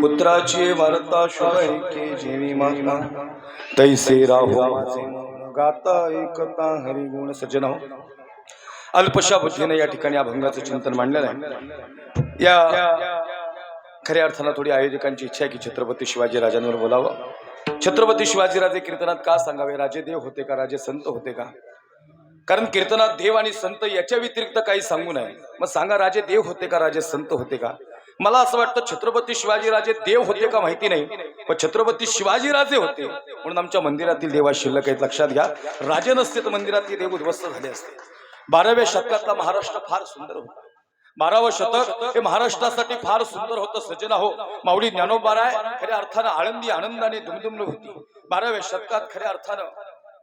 पुत्राची वार्ता शुभैके जेवी माता. तैसे राहो गाता एकता हरिगुण सज्जन हो अल्पशा बुद्धीने या ठिकाणी अभंगाचं चिंतन मांडलेलं आहे. या खऱ्या अर्थानं थोडी आयोजकांची इच्छा आहे की छत्रपती शिवाजी राजांवर बोलावं. छत्रपती शिवाजीराजे कीर्तनात का सांगावे? राजे देव होते का? राजे संत होते का? कारण कीर्तनात देव आणि संत याच्या व्यतिरिक्त काही सांगू नये. मग सांगा राजे देव होते का? राजे संत होते का? मला असं वाटतं छत्रपती शिवाजीराजे देव होते का माहिती नाही पण छत्रपती शिवाजीराजे होते. म्हणून आमच्या मंदिरातील देवा शिल्लक आहेत लक्षात घ्या. राजे नसते तर मंदिरातील देव उद्ध्वस्त झाले असते. बाराव्या शतकातला महाराष्ट्र फार सुंदर होता. बारावं शतक हे महाराष्ट्रासाठी फार सुंदर होतं सजना हो माऊली ज्ञानोबाराय खऱ्या अर्थानं आळंदी आनंदाने दुमदुमली होती. बाराव्या शतकात खऱ्या अर्थानं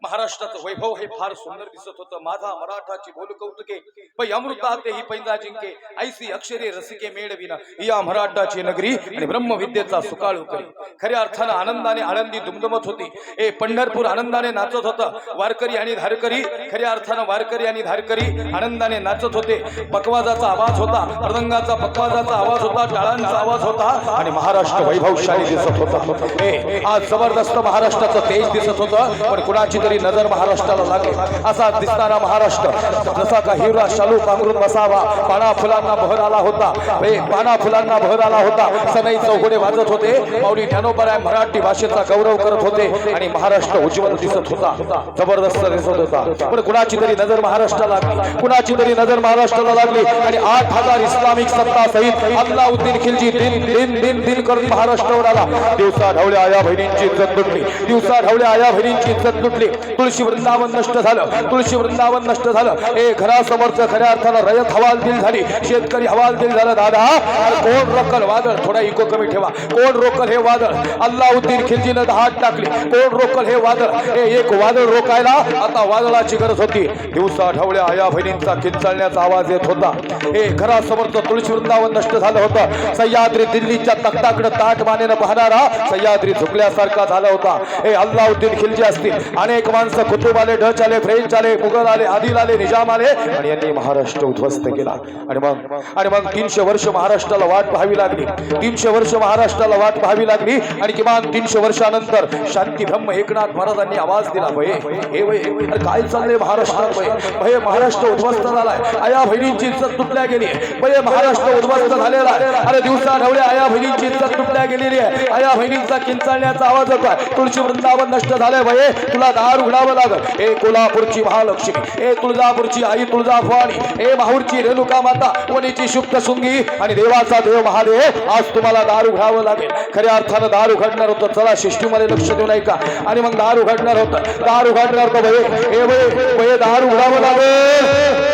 महाराष्ट्राचं वैभव हे फार सुंदर दिसत होतं. माझा मराठाची बोल कौतुके. पै अमृता ते ही पैंदा जिंके. ऐसी अक्षरे रसिके मेळविना. या मराठाची नगरी आणि ब्रह्मविद्येचा सुकाळू करी. खऱ्या अर्थानं आनंदाने आळंदी दुमदमत होती. ए पंढरपूर आनंदाने नाचत होतं. वारकरी आणि धारकरी. खऱ्या अर्थानं वारकरी आणि धारकरी आनंदाने नाचत होते. पकवाजाचा आवाज होता. प्रदंगाचा पकवाजाचा आवाज होता. टाळांचा आवाज होता. आणि महाराष्ट्र वैभवशाली दिसत होता. ए आज जबरदस्त महाराष्ट्राचं तेज दिसत होतं. पण कुणाची तरी नजर महाराष्ट्राला लागली. असा दिसणारा महाराष्ट्र जसा का हिरा शालू पांघरून बसावा. पाना फुलांना भर आला होता. ए पाना फुलांना भर आला होता. सनई चौघडे वाजत होते. माऊली ठाणोबराय मराठी भाषेचा गौरव करत होते. आणि महाराष्ट्र उज्ज्वल दिसत होता. जबरदस्त दिसत होता. पण कुणाची तरी नजर महाराष्ट्राला लागली? कुणाची तरी नजर महाराष्ट्राला लागली? आणि आठ हजार इस्लामिक सत्ता सहित अल्लाउद्दीन खिलजी दिन दिन दिन दिन करत महाराष्ट्रावर आला. दिवसा ढवल्या आया बहिणींची इज्जत लुटली. दिवसा ढवल्या आया बहिणींची इज्जत लुटली. तुळशी वृंदावन नष्ट झालं. तुळशी वृंदावन नष्ट झालं. ए घरासमोरचं खऱ्या अर्थानं रयत हवालदिल झाली. शेतकरी हवालदिल झालं दादा. कोण रोकल वादळ? थोडा इको कमी ठेवा. कोण रोकल हे वादळ? अल्लाउद्दीन खिलजीनं हात टाकली. कोण रोकल हे वादळ? हे एक वादळ रोकायला आता वादळाची गरज होती. दिवसा आठवड्या आया बहिणींचा किंचाळण्याचा आवाज येत होता. हे घरासमोरचं तुळशी वृंदावन नष्ट झालं होतं. सह्याद्री दिल्लीच्या तख्ताकडे ताट मानेनं पाहणारा सह्याद्री झुकल्यासारखा झाला होता. हे अल्लाउद्दीन खिलजी असतील. अनेक अनेक माणसं कुतुब आले डच आले फ्रेंच आले मुघल आले आदिल आले निजाम आले आणि यांनी महाराष्ट्र उद्ध्वस्त केला. आणि मग आणि मग तीनशे वर्ष महाराष्ट्राला वाट पाहावी लागली. तीनशे वर्ष महाराष्ट्राला वाट पाहावी लागली. आणि किमान तीनशे वर्षानंतर शांती ब्रह्म एकनाथ महाराजांनी आवाज दिला. भये हे वय अरे काय चाललंय महाराष्ट्रात भय? भय महाराष्ट्र उद्ध्वस्त झालाय. आया बहिणींची इज्जत तुटल्या गेली. भय महाराष्ट्र उद्ध्वस्त झालेला अरे दिवसा ढवळे आया बहिणींची इज्जत तुटल्या गेलेली आहे. आया बहिणींचा किंचाळण्याचा आवाज होता तुळशी वृंदावन नष्ट झालंय. भये तुला दहा दार उघडावं लागल. ए कोल्हापूरची महालक्ष्मी ए तुळजापूरची आई तुळजाभवानी ए माहूरची रेणुका माता वणीची शुक्त सुंगी आणि देवाचा देव महादेव आज तुम्हाला दार उघडावं लागेल. खऱ्या अर्थानं दार उघडणार होतं. चला शिष्टीमध्ये लक्ष देऊ नाही का आणि मग दार उघडणार होतं. दार उघडणार होतं भये. ए भये भये दार उघडावं लागेल.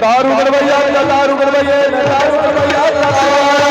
दार उघड भैया दार उघड भैया. दार उघड भैया.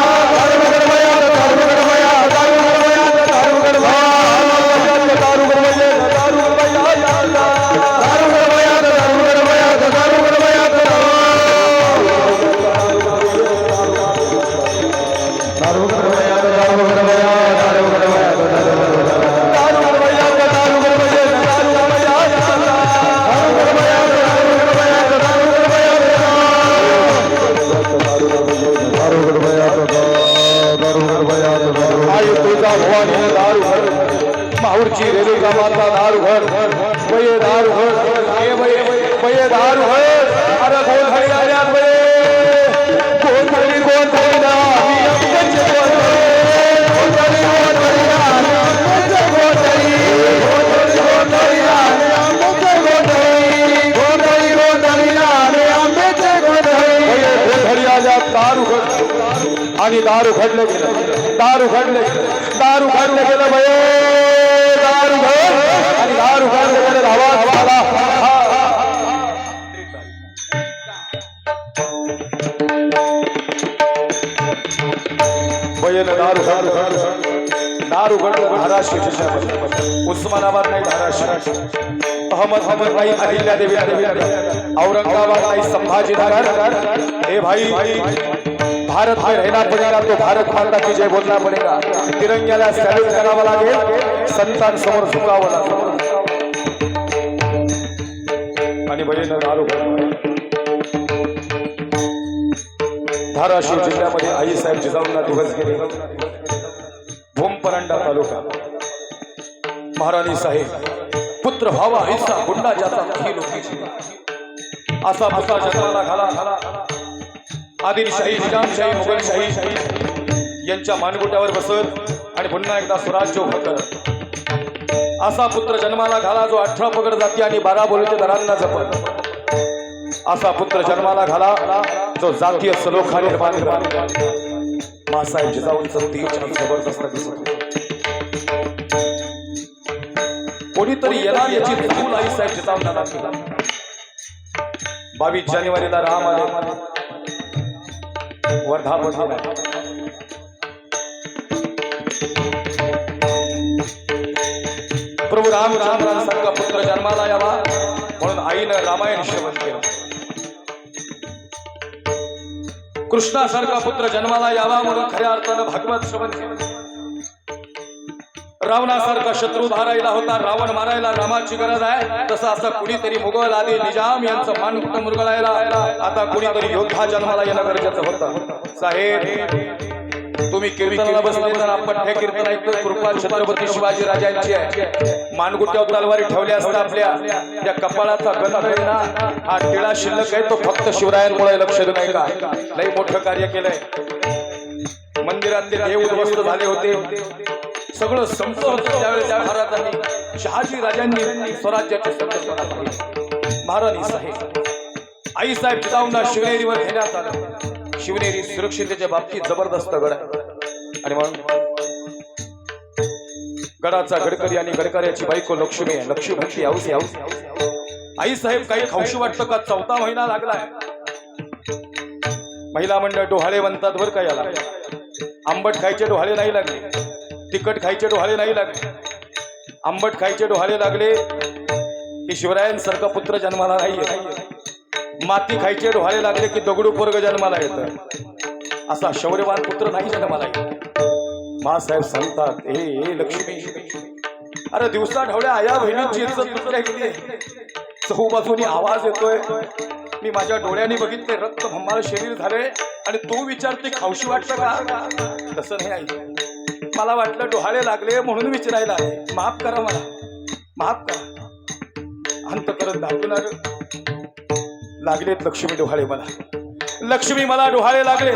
आणि दार उघडलं गेलं दार उघडलं गेलं दार उघडलं गेलं भय दार उघड आणि दार उघडलं गेलं हा, हा. भयनं दार उघड दार उघड धाराशिव उस्मानाबाद नाही धाराशिव अहमद अहमद नाही अहिल्या देवी औरंगाबाद नाही संभाजीनगर ए भाई भारत में रहना पड़ेगा तो भारत माता की जय बोलना पड़ेगा। तिरंग्याला सॅल्यूट करावं लागेल संतांसमोर झुकावं लागेल। आणि भजन आरोप धाराशिव जिल्ह्यामध्ये आई साहेब जिजाऊंना दिवस गेले. भूमपरंडा तालुका. महाराणी साहेब पुत्र व्हावा हिस्सा गुंडा जाता ही लोक असा पुत्र जन्माला घाला घाला. आदिलशाही निजामशाही मुघलशाही यांच्या मानगुट्यावर बसत आणि पुन्हा एकदा स्वराज्य उभं करत. असा पुत्र जन्माला घाला जो अठरा पगड जाती आणि बारा बोलते दरांना जपत. असा पुत्र जन्माला घाला जो जातीय सलोखा निर्माण निर्माण मासाहेब जिजाऊंचं तेज आणि जबरदस्त दिसत. कोणीतरी येणार याची चूल आई साहेब जिजाऊंना लागली बावीस जानेवारीला राम आले. वर्धापन प्रभू रामचंद्रांसारखा पुत्र जन्माला यावा म्हणून आईनं रामायण श्रवण केलं. कृष्णासारखा पुत्र जन्माला यावा म्हणून खऱ्या अर्थानं भागवत श्रवण केलं. रावणासारखा शत्रू धारायला होता. रावण मारायला रामाची गरज आहे. तसं असं कुणीतरी मुघल आधी निजाम यांचं मानकुट मृगलायला आता कुणीतरी योद्धा जन्माला येणं गरजेचं होतं. साहेब तुम्ही कीर्तनाला बसले तर आपण हे कीर्तन ऐकतो कृपा छत्रपती शिवाजी राजांची आहे. मानगुट्यावर तलवारी ठेवल्या असता आपल्या. त्या कपाळाचा गदा हा टिळा शिल्लक आहे तो फक्त शिवरायांमुळे लक्ष देऊ नये का? लई मोठं कार्य केलंय. मंदिरातले देव उद्ध्वस्त झाले होते. सगळं संपलं होतं त्यावेळेस त्या महाराजांनी शहाजी राजांनी स्वराज्याची संकल्पना पाहिली. महाराणी साहेब आई साहेब जिजाऊंना शिवनेरीवर घेण्यात आलं. शिवनेरी सुरक्षिततेच्या बाबतीत जबरदस्त गड आहे. आणि म्हणून गडाचा गडकरी आणि गडकऱ्याची बायको लक्ष्मी आहे. लक्ष्मी भक्ती याऊस हौस आई साहेब काही खाऊशी वाटतं का? चौथा महिना लागलाय महिला मंडळ डोहाळे म्हणतात बर का याला. आंबट खायचे डोहाळे नाही लागले. तिखट खायचे डोहाळे नाही लागले. आंबट खायचे डोहाळे लागले. की शिवरायांसारखा पुत्र जन्माला नाही माती खायचे डोहाळे लागले की दगडू पोरग जन्माला येत. असा शौर्यवान पुत्र नाही जन्माला येत. मासाहेब सांगतात हे हे लक्ष्मी अरे दिवसा ढवळ्या आया बहिणीची इज्जत तुटल्या गेली चहूबाजूनी आवाज येतोय. मी माझ्या डोळ्यांनी बघितले रक्त भंबाळ शरीर झाले आणि तू विचारते खावशी वाटतं का? तसं नाही ऐकलं मला वाटलं डोहाळे लागले म्हणून विचारायला आले. माफ करा मला. माफ करा. अंतकरण दाटून लागलेत लक्ष्मी डोहाळे मला. लक्ष्मी मला डोहाळे लागले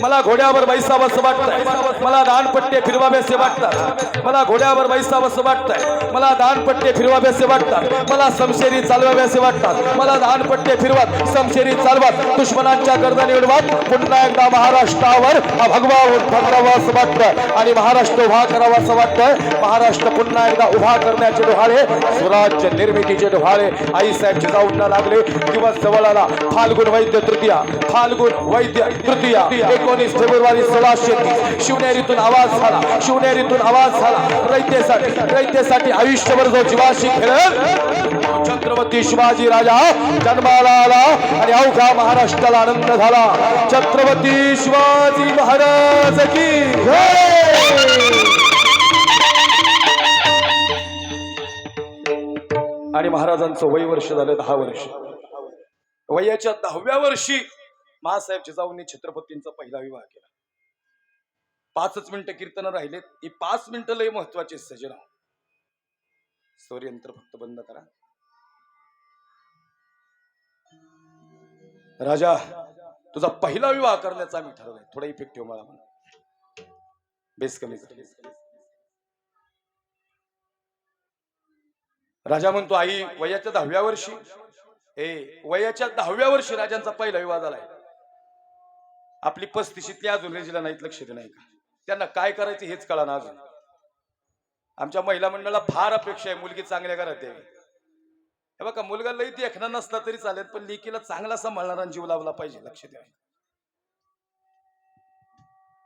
मला घोड्यावर बैसावंसं वाटतंय. मला दानपट्टे फिरवावेसे वाटतात मला घोड्यावर बैसावंसं वाटतंय. मला दानपट्टे फिरवावेसे वाटतात. मला समशेरी चालवावेसे वाटतात. मला दानपट्टे फिरवत समशेरी चालवत दुश्मनांच्या गर्दनी उडवत पुन्हा एकदा महाराष्ट्रावर हा भगवा उठवावा असं वाटतं आणि महाराष्ट्र उभा करावा असं वाटतं महाराष्ट्र पुन्हा एकदा उभा करण्याचे डोहाळे स्वराज्य निर्मितीचे डोहाळे आईसाहेब जिजाऊंना लागले. दिवस जवळ आला फाल्गुन वैद्य तृतीया फाल्गुन वैद्य तृतीया. एकोणीस फेब्रुवारी सोळाशे तीस शिवनेरीतून आवाज झाला. शिवनेरीतून आवाज झाला. रयतेसाठी रयतेसाठी आयुष्यभर जो जीवाशी खेळत छत्रपती शिवाजी राजा जन्माला आला आणि अवघा महाराष्ट्राला आनंद झाला. छत्रपती शिवाजी महाराज की आणि महाराजांचं वय वर्ष झालं दहा वर्ष. वयाच्या दहाव्या वर्षी मासाहेब जिजाऊंनी छत्रपतींचा पहिला विवाह केला. पाचच मिनिटं कीर्तन राहिलेत. ही पाच मिनिटं लय महत्त्वाचे सजन सूर्यंत्र फक्त बंद करा. राजा तुझा पहिला विवाह करण्याचा आम्ही ठरवलाय. थोडा इफेक्टिव्ह मला म्हणा बेस कमी राजा म्हणतो आई वयाच्या दहाव्या वर्षी. ए वयाच्या दहाव्या वर्षी राजांचा पहिला विवाह झालाय. आपली पस्तीशीतली अजून रेजीला नाहीत लक्ष दे नाही का? त्यांना काय करायचं हेच कळा ना अजून. आमच्या महिला मंडळाला फार अपेक्षा आहे मुलगी चांगल्या घरात यावी हे बघा मुलगा लई देखणं नसला तरी चालेल पण लेकीला चांगला सांभाळणारा जीव लावला पाहिजे लक्ष द्या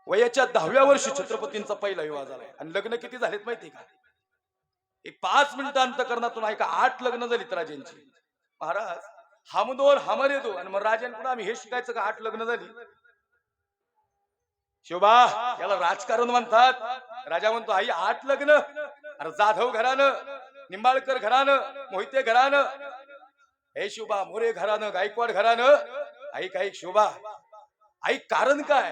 वयाच्या दहाव्या वर्षी छत्रपतींचा पहिला विवाह झालाय. आणि लग्न किती झालेत माहिती का? एक पाच मिनिटं अंतकरणातून ऐका आठ लग्न झालीत राजांची. महाराज हम दोन हमरे दो आणि मग राजांकडून आम्ही हे शिकायचं का? आठ लग्न झाली. शिवबा याला राजकारण म्हणतात. राजा म्हणतो आई आठ लग्न. अरे जाधव घरानं निंबाळकर घरानं मोहिते घरानं. हे शिवबा मोरे घरानं गायकवाड घरानं. आई काही शोभा. आई कारण काय?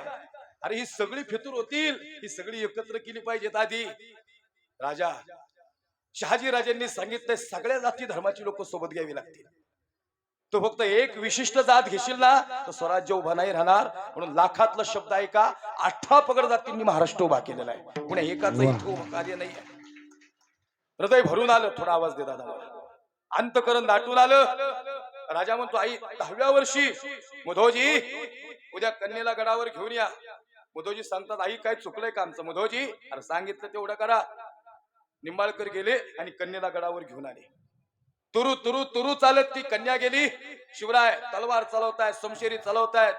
अरे ही सगळी फितूर होतील. ही सगळी एकत्र केली पाहिजेत आधी. राजा शहाजी राजांनी सांगितलंय सगळ्या जाती धर्माची लोक सोबत घ्यावी लागतील. तो फक्त एक विशिष्ट जात घेशील ना तर स्वराज्य उभा नाही राहणार. म्हणून लाखातला शब्द आहे का अठरा पगड जातींनी महाराष्ट्र उभा केलेला आहे. पुणे एकाच इथं कार्य नाही हृदय भरून आलं. थोडा आवाज दे दादा. अंतकरण दाटून आलं. राजा म्हणतो आई दहाव्या वर्षी मुधोजी उद्या कन्येला गडावर घेऊन या. मुधोजी सांगतात आई काय चुकलंय का आमचं मुधोजी? अरे सांगितलं तेवढं करा. निंबाळकर गेले आणि कन्येला गडावर घेऊन आले. तुरु तुरु तुरु चालत ती कन्या गेली. शिवराय तलवार चालवतायत समशेरी चालवतायत.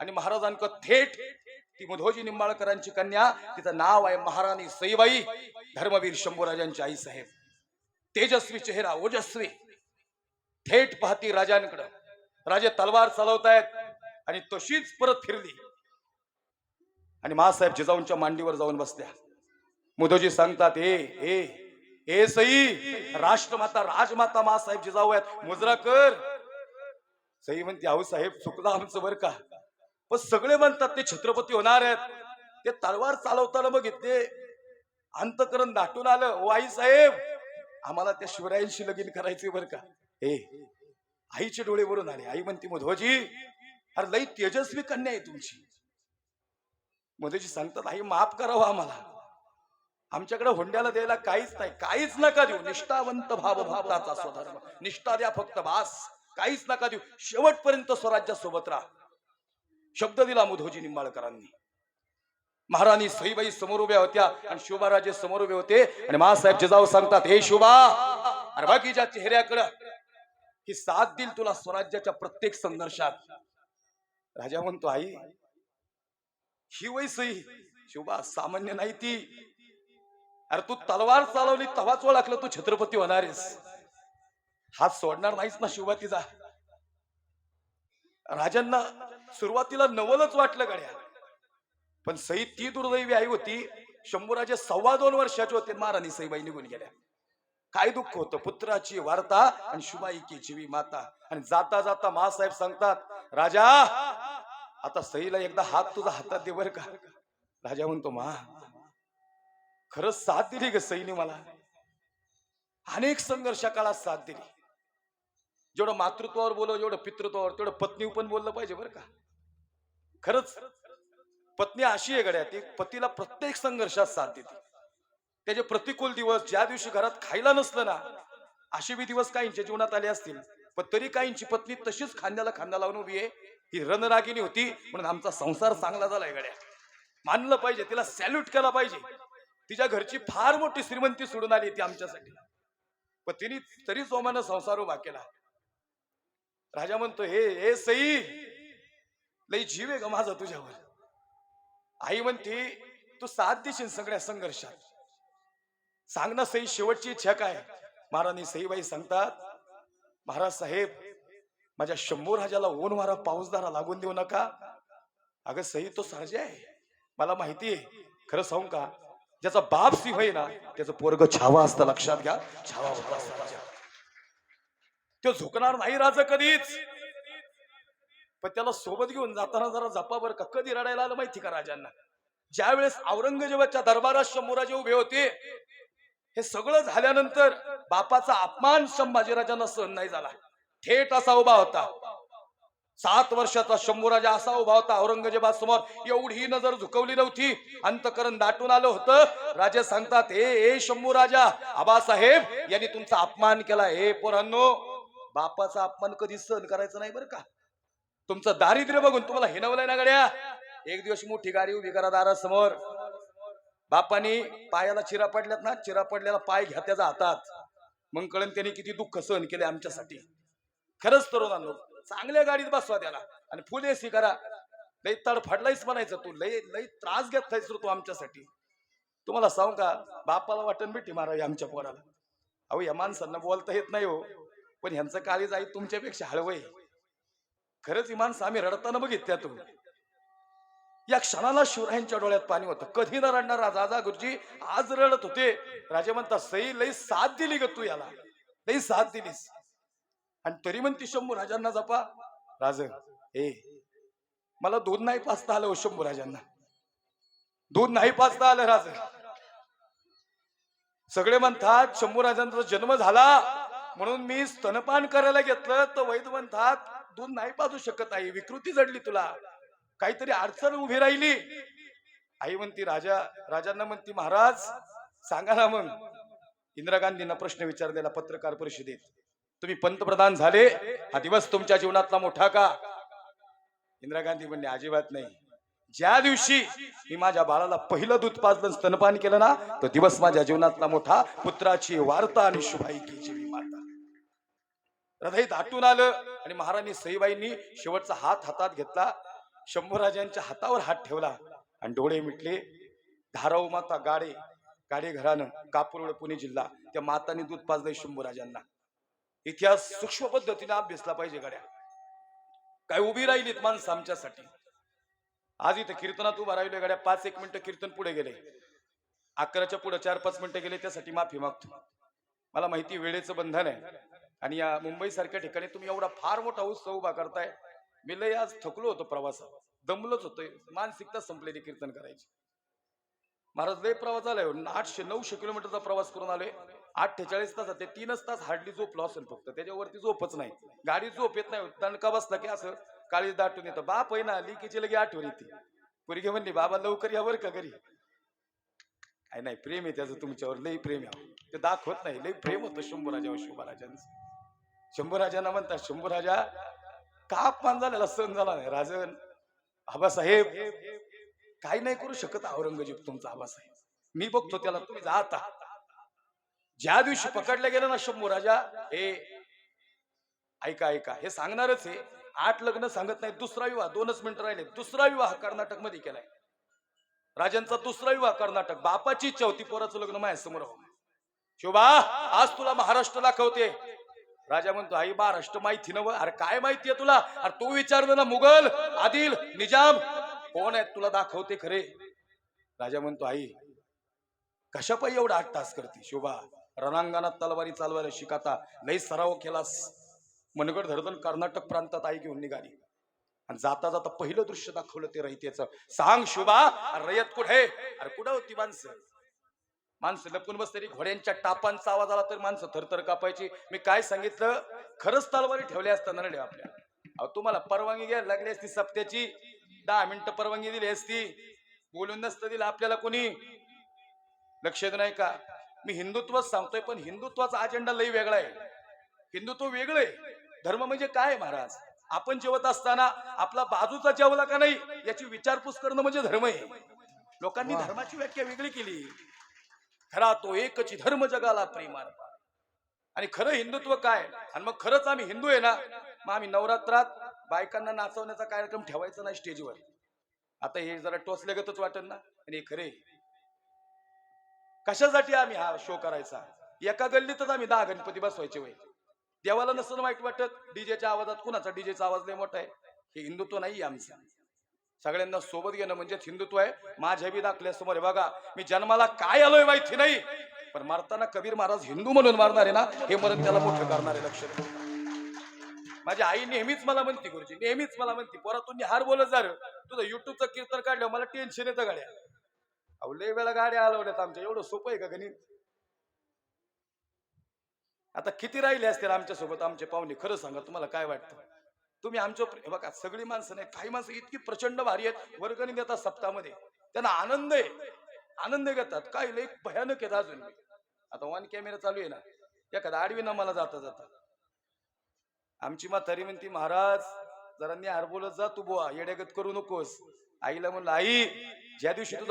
आणि महाराजांक थेट ती मुधोजी निंबाळकरांची कन्या तिचं नाव आहे महाराणी सईबाई धर्मवीर शंभूराजांची आई साहेब. तेजस्वी चेहरा ओजस्वी. थेट पाहती राजांकडं. राजे तलवार चालवतायत आणि तशीच परत फिरली. आणि मासाहेब जिजाऊंच्या मांडीवर जाऊन बसल्या. मुधोजी सांगतात ए ए ए सई राष्ट्रमाता राजमाता मासाहेब जिजाऊ आहेत. मुजरा कर. सई म्हणते आहो साहेब चुकला आमचं बरं का? पण सगळे म्हणतात ते छत्रपती होणार आहेत. ते तलवार चालवताना बघितले. अंतकरण दाटून आलं. ओ आई साहेब आम्हाला त्या शिवरायांशी लगीन करायचे बरं का? हे आईचे डोळे वरून आले. आई म्हणते मधोजी अरे लई तेजस्वी कन्या आहे तुमची. मधोजी सांगतात आई माफ करावं आम्हाला. आमच्याकडे हुंड्याला द्यायला काहीच नाही काहीच नका देऊ. निष्ठावंत भाव भावताचा स्वधर्म. निष्ठा द्या फक्त भास काहीच नका देऊ. शेवटपर्यंत स्वराज्या सोबत राहा. शब्द दिला मुधोजी निंबाळकरांनी. महाराणी सईबाई समोर उभ्या होत्या आणि शोभाराजे समोर उभे होते आणि महासाहेब जिजाऊ सांगतात हे शोभा अरे बाकीच्या चेहऱ्याकडं. ही साथ देईल तुला स्वराज्याच्या प्रत्येक संघर्षात. राजा म्हणतो आई ही वय सई शोभा सामान्य नाही ती. अरे तू तलवार चालवली तवाच ओळखलं तू छत्रपती होणार आहेस हात सोडणार नाहीस ना शिवबा तिचा राजांना सुरुवातीला नवलच वाटलं गड्या. पण सई ती दुर्दैवी आई होती शंभूराजे सव्वा दोन वर्षाचे होते महाराणी सईबाई निघून गेल्या. काय दुःख होतं? पुत्राची वार्ता आणि शुभाईकी जीवी माता. आणि जाता जाता महासाहेब सांगतात राजा आता सईला एकदा हात तुझा हातात दे बर का. राजा म्हणतो मा खरंच साथ दिली ग सईने मला. अनेक संघर्षाकाळात साथ दिली. जेवढं मातृत्वावर बोलव जेवढं पितृत्वावर तेवढं पत्नी पण बोललं पाहिजे बरं का. खरंच पत्नी अशी आहे गड्या ती पतीला प्रत्येक संघर्षात साथ देते. त्याचे प्रतिकूल दिवस ज्या दिवशी घरात खायला नसलं ना असे बी दिवस काहींच्या जीवनात आले असतील. पण तरी काहींची पत्नी तशीच खांद्याला खांदा लावून उभी आहे. ही रणरागिनी होती म्हणून आमचा संसार चांगला झालाय गड्या. मानलं पाहिजे तिला सॅल्यूट केला पाहिजे. तिच्या घरची फार मोठी श्रीमंती सोडून आली ती आमच्यासाठी. पण तिने तरी जोमानं संसार उभा केला. राजा म्हणतो हे हे सई लई जीव आहे ग माझा तुझ्यावर. आई म्हणते तू साथ देशील सगळ्या संघर्षात. सांग ना सई शेवटची इच्छा काय महाराणी सईबाई सांगतात महाराज साहेब माझ्या शंभू राजाला ऊन वारा पाऊसदारा लागून देऊ नका. अगं सई तो सर्जे आहे. मला माहिती आहे. खरं सांगू का? ज्याचा बाप सिंह आहे ना त्याचं पोरग छावा असतं लक्षात घ्या. छावा होता तो झुकणार नाही राजा कधीच. पण त्याला सोबत घेऊन जाताना जरा जपा का कधी रडायला आलं माहिती का राजांना? ज्या वेळेस औरंगजेबाच्या दरबारात शंभूराजे उभे होते हे सगळं झाल्यानंतर बापाचा अपमान संभाजीराजांना सहन नाही झाला. थेट असा उभा होता. सात वर्षाचा शंभूराजा असा उभा होता औरंगजेबा समोर एवढी नजर झुकवली नव्हती. अंतकरण दाटून आलं होतं. राजे सांगतात हे ए शंभू राजा आबासाहेब यांनी तुमचा अपमान केला. हे पोरांनो बापाचा अपमान कधी सहन करायचं नाही बरं का? तुमचं दारिद्र्य बघून तुम्हाला हिनवलंय ना गड्या? एक दिवस मोठी गाडी उभी करा दारासमोर. बापानी पायाला चिरा पडल्यात ना चिरा पडलेला पाय घ्या त्याचा हातात. मग कळण त्यांनी किती दुःख सहन केले आमच्यासाठी. खरंच तरुणांनो चांगल्या गाडीत बसवा त्याला. आणि फुल एसी करा लई तड फडलायच म्हणायचं तू. लई लई त्रास घेतलायस तू आमच्यासाठी. तुम्हाला सांगू का? बापाला वाटण भेटी मारावी आमच्या पोराला. अहो या माणसांना बोलता येत नाही हो. पण ह्यांचं काळीज आई तुमच्यापेक्षा हळवय खरंच ही माणसं आम्ही रडताना बघितल्या तू. या क्षणाला शिवरायांच्या डोळ्यात पाणी होतं. कधी न रडणार राजा गुरुजी. आज रडत होते. राजा म्हणता सई लई साथ दिली ग तू याला. लई साथ दिलीस. आणि तरी म्हणती शंभू राजांना जपा. राज ए मला दूध नाही पाचता आलं हो शंभूराजांना दूध नाही पाचता आलं राज. सगळे म्हणतात शंभू राजांचा जन्म झाला म्हणून मी स्तनपान करायला घेतलं. तर वैद म्हणतात दूध नाही पाजू शकत आई विकृती जडली तुला. काहीतरी अडचण उभी राहिली. आई म्हणती राजा राजांना म्हणती महाराज सांगा ना मग. इंदिरा गांधींना प्रश्न विचारलेला पत्रकार परिषदेत. तुम्ही पंतप्रधान झाले हा दिवस तुमच्या जीवनातला मोठा का? इंदिरा गांधी म्हणले अजिबात नाही. ज्या दिवशी मी माझ्या बाळाला पहिलं दूध पाजलं स्तनपान केलं ना तो दिवस माझ्या जीवनातला मोठा पुत्राची वार्ता आणि शुभाईकीची मी माता. हृदय दाटून आलं आणि महाराणी सईबाईंनी शेवटचा हात हातात घेतला शंभूराजांच्या हातावर हात ठेवला आणि डोळे मिटले. धाराऊ माता गाडे गाडे घरानं कापूरवड पुणे जिल्हा त्या माताने दूध पाजलंय शंभूराजांना. इतिहास सूक्ष्म पद्धतीने अभ्यासला पाहिजे गाड्या. काय उभी राहिलीत माणसं आमच्यासाठी. आज इथं कीर्तनात उभा राहिलो गाड्या. पाच एक मिनिटं कीर्तन पुढे गेले. अकराच्या पुढे चार पाच मिनिटं गेले त्यासाठी माफी मागतो. मला माहिती वेळेचं बंधन आहे. आणि या मुंबई सारख्या ठिकाणी तुम्ही एवढा फार मोठा उत्सव उभा करताय. मी लय आज थकलो होतो प्रवासात. दमलोच होतोय. मानसिकता संपलेली कीर्तन करायची. महाराज लय प्रवास झालाय. आठशे नऊशे किलोमीटरचा प्रवास करून आलोय. अठ्ठेचाळीस तासात ते तीनच तास हार्डली झोपलो असेल फक्त. त्याच्यावरती झोपच नाही. गाडी झोप येत नाही दणका बसला की असं काळी दाटून येतं. बाप आहे ना लिकीची लगे आठवण येते. पोरगी म्हणली बाबा लवकर या का घरी. काय नाही प्रेम आहे त्याचं तुमच्यावर लई प्रेम आहे. ते दाखवत नाही लई प्रेम होतं शंभूराजावर शंभूराजांचं. शंभूराजांना म्हणतात शंभूराजा का अपमान झालेला सण झाला नाही राजन. आबासाहेब काही नाही करू शकत औरंगजेब तुमचा आबासाहेब. मी बघतो त्याला तुम्ही जात. आहात ज्या दिवशी पकडल्या गेलं ना शंभू राजा हे ऐका ऐका. हे सांगणारच आहे आठ लग्न सांगत नाही दुसरा विवाह. दोनच मिनिटं राहिले. दुसरा विवाह कर्नाटकमध्ये केलाय. राजांचा दुसरा विवाह कर्नाटक. बापाची चौथी पोराचं लग्न माझ्यासमोर शोभा आज तुला महाराष्ट्र दाखवते. राजा म्हणतो आई महाराष्ट्र माहिती नव अरे काय माहितीये तुला? अरे तू विचारलं ना मुघल आदिल निजाम. कोण आहेत तुला दाखवते खरे? राजा म्हणतो आई कशा पायी एवढा आठ तास करते शोभा? रणांगणात तलवारी चालवायला शिकाता. लई सराव केलास मनगड धरधन कर्नाटक प्रांतात आई घेऊन निघाली. आणि जाता जाता पहिलं दृश्य दाखवलं ते रयतेचं सांग शोभा रयत कुठे? अरे कुठं होती माणसं? माणसं लपून बसलेली घोड्यांच्या टापांचा आवाज आला तर माणसं थरथर कापायची. मी काय सांगितलं? खरंच तलवारी ठेवल्या असता नरडे आपल्या. अहो तुम्हाला परवानगी घ्यायला लागली असती सप्त्याची. दहा मिनिटं परवानगी दिली असती. बोलून नसतं दिलं आपल्याला कोणी. लक्ष नाही का? मी हिंदुत्वच सांगतोय पण हिंदुत्वाचा अजेंडा लई वेगळा आहे. हिंदुत्व वेगळं आहे. धर्म म्हणजे काय महाराज? आपण जेवत असताना आपला बाजूचा जेवला का नाही याची विचारपूस करणं म्हणजे धर्म आहे. लोकांनी धर्माची व्याख्या वेगळी केली. खरा तो एकच धर्म जगाला प्रेमान आणि खरं हिंदुत्व काय? आणि मग खरंच आम्ही हिंदू आहे ना मग आम्ही नवरात्रात बायकांना नाचवण्याचा कार्यक्रम ठेवायचा नाही स्टेजवर आता हे जरा टोचल्यागतच वाटेल ना? आणि हे खरे कशासाठी आम्ही हा शो करायचा? एका गल्लीतच आम्ही दहा गणपती बसवायचे वय देवाला नसलं वाईट वाटत डीजेच्या आवाजात कुणाचा डीजेचा आवाज नाही मोठा आहे? हे हिंदुत्व नाही आमचं. सगळ्यांना सोबत घेणं म्हणजेच हिंदुत्व आहे. माझ्या बी दाखल्यासमोर आहे बघा मी जन्माला काय आलोय माहिती नाही. पण मारताना कबीर महाराज हिंदू म्हणून मारणार आहे ना हे मरण त्याला मोठं करणार आहे लक्ष माझी आई नेहमीच मला म्हणते गुरुजी नेहमीच मला म्हणते पोरा तुम्ही हार बोलत जा तुझं युट्यूबचं कीर्तन काढलं मला टेन्शन येतं गाड्या. अहो लय वेळा गाड्या हलवल्यात आमच्या. एवढं सोपं आहे का गणित? आता किती राहिले असतील आमच्यासोबत आमचे पाहुणे खरं सांगा तुम्हाला काय वाटतं? तुम्ही आमच्या हे बघा सगळी माणसं नाही काही माणसं इतकी प्रचंड भारी आहेत वर्गणी देतात सप्ताहामध्ये. त्यांना आनंद आहे. आनंद घेतात. काही लई भयानक आहेत अजून. आता वन कॅमेरा चालू आहे ना. एखादा आडवी ना मला जाता जाता. आमची म्हातारी म्हणती महाराज जरा निहार बोलत जा तू बुवा. येड्यागत करू नकोस. आईला म्हणलं आई ज्या दिवशी तुझं